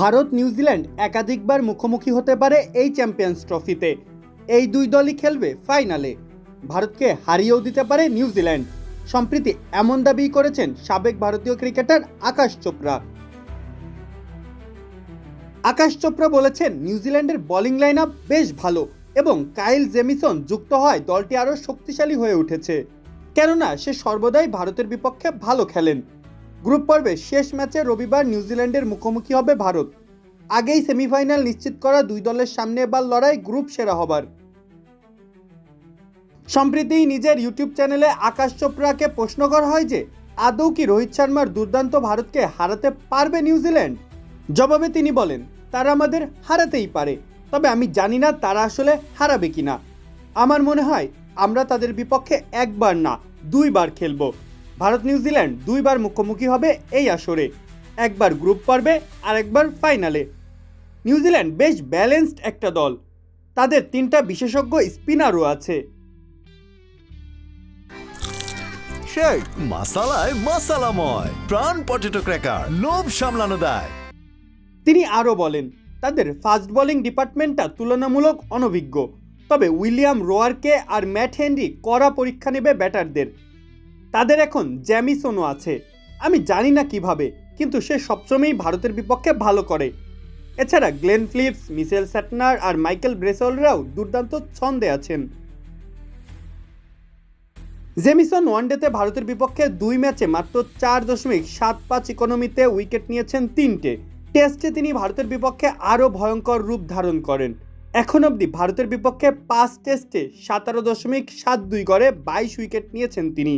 Bharat New Zealand একাধিকবার মুখোমুখি হতে পারে এই চ্যাম্পিয়ন্স ট্রফিতে। এই দুই দলই খেলবে ফাইনালে। ভারতকে হারিয়েও দিতে পারে নিউজিল্যান্ড সম্প্রতি এমন দাবি করেছেন সাবেক ভারতীয় ক্রিকেটার আকাশ চোপড়া। আকাশ চোপড়া বলেছেন নিউজিল্যান্ডের বোলিং লাইন আপ বেশ ভালো এবং কাইল জেমিসন যুক্ত হয় দলটি আরও শক্তিশালী হয়ে উঠেছে। কেননা, সে সর্বদাই ভারতের বিপক্ষে ভালো খেলেন। গ্রুপ পর্বে শেষ ম্যাচে রবিবার নিউজিল্যান্ডের মুখোমুখি হবে ভারত। আগেই সেমিফাইনাল নিশ্চিত করা দুই দলের সামনে এবার লড়াই গ্রুপ সেরা হবার। সম্প্রতি নিজের ইউটিউব চ্যানেলে আকাশ চোপড়াকে প্রশ্ন করা হয় যে, আদৌ কি রোহিত শর্মার দুর্দান্ত ভারতকে হারাতে পারবে নিউজিল্যান্ড? জবাবে তিনি বলেন, তারা আমাদের হারাতেই পারে, তবে আমি জানি না তারা আসলে হারাবে কিনা। আমার মনে হয়, আমরা তাদের বিপক্ষে একবার না, দুইবার খেলব। ভারত নিউজিল্যান্ড দুইবার মুখোমুখি হবে এই আসরে। একবার গ্রুপ পর্বে আর একবার ফাইনালে নিউজিল্যান্ড বেশ ব্যালেন্সড একটা দল। তাদের তিনটা বিশেষজ্ঞ স্পিনারও আছে। সেই মাসালায় মাসালাময় প্রাণ পটেটো ক্র্যাকার লোভ সামলানো দেয়। তিনি আরও বলেন তাদের ফাস্ট বোলিং ডিপার্টমেন্টটা তুলনামূলক অনভিজ্ঞ। তবে উইলিয়াম রোয়ারকে আর ম্যাট হেনরি কড়া পরীক্ষা নেবে ব্যাটারদের। তাদের এখন জ্যামিসনও আছে। আমি জানি না কীভাবে, কিন্তু সে সবসময়ই ভারতের বিপক্ষে ভালো করে। এছাড়া গ্লেন ফ্লিপস মিসেল স্যাটনার আর মাইকেল ব্রেসলরাও দুর্দান্ত ছন্দে আছেন। জেমিসন ওয়ানডেতে ভারতের বিপক্ষে দুই ম্যাচে মাত্র চার দশমিক সাত পাঁচ ইকোনমিতে উইকেট নিয়েছেন তিনটে। টেস্টে তিনি ভারতের বিপক্ষে আরও ভয়ঙ্কর রূপ ধারণ করেন। এখন অবধি ভারতের বিপক্ষে পাঁচ টেস্টে সাতারো দশমিক সাত দুই গড়ে বাইশ উইকেট নিয়েছেন তিনি।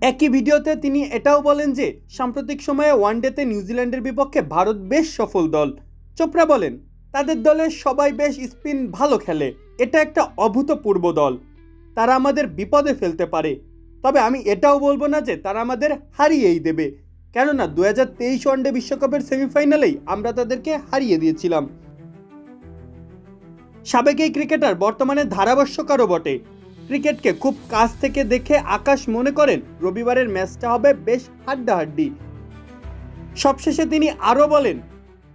একই ভিডিওতে তিনি এটাও বলেন যে, সাম্প্রতিক সময়ে ওয়ানডেতে নিউজিল্যান্ডের বিপক্ষে ভারত বেশ সফল দল। চোপড়া বলেন, তাদের দলের সবাই বেশ স্পিন ভালো খেলে। এটা একটা অভূতপূর্ব দল। তারা আমাদের বিপদে ফেলতে পারে। তবে আমি এটাও বলব না যে, তারা আমাদের হারিয়েই দেবে। কেননা দু হাজার তেইশ ওয়ানডে বিশ্বকাপের সেমিফাইনালেই আমরা তাদেরকে হারিয়ে দিয়েছিলাম। সাবেক এই ক্রিকেটার বর্তমানে ধারাভাষ্যকারও বটে। ক্রিকেটকে খুব কাছ থেকে দেখে আকাশ মনে করেন রবিবারের ম্যাচটা হবে বেশ হাড্ডাহাড্ডি। সবশেষে তিনি আরও বলেন,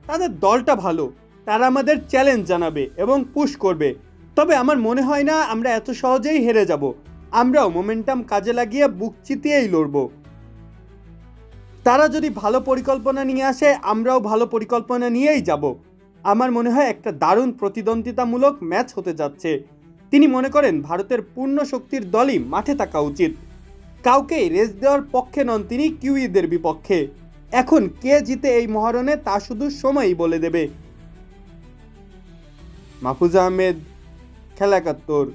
তাদের দলটা ভালো, তারা আমাদের চ্যালেঞ্জ জানাবে এবং পুশ করবে। তবে আমার মনে হয় না আমরা এত সহজেই হেরে যাব। আমরাও মোমেন্টাম কাজে লাগিয়ে বুক চিতিয়েই লড়ব। তারা যদি ভালো পরিকল্পনা নিয়ে আসে, আমরাও ভালো পরিকল্পনা নিয়েই যাব। আমার মনে হয় একটা দারুণ প্রতিদ্বন্দ্বিতামূলক ম্যাচ হতে যাচ্ছে। তিনি মনে করেন ভারতের পূর্ণ শক্তির দলই মাঠে থাকা উচিত। কাউকেই রেস দেওয়ার পক্ষে নন তিনি কিউইদের বিপক্ষে। এখন কে জিতে এই মহারণে তা শুধু সময়ই বলে দেবে। মাহফুজা আহমেদ খেলা একাত্তর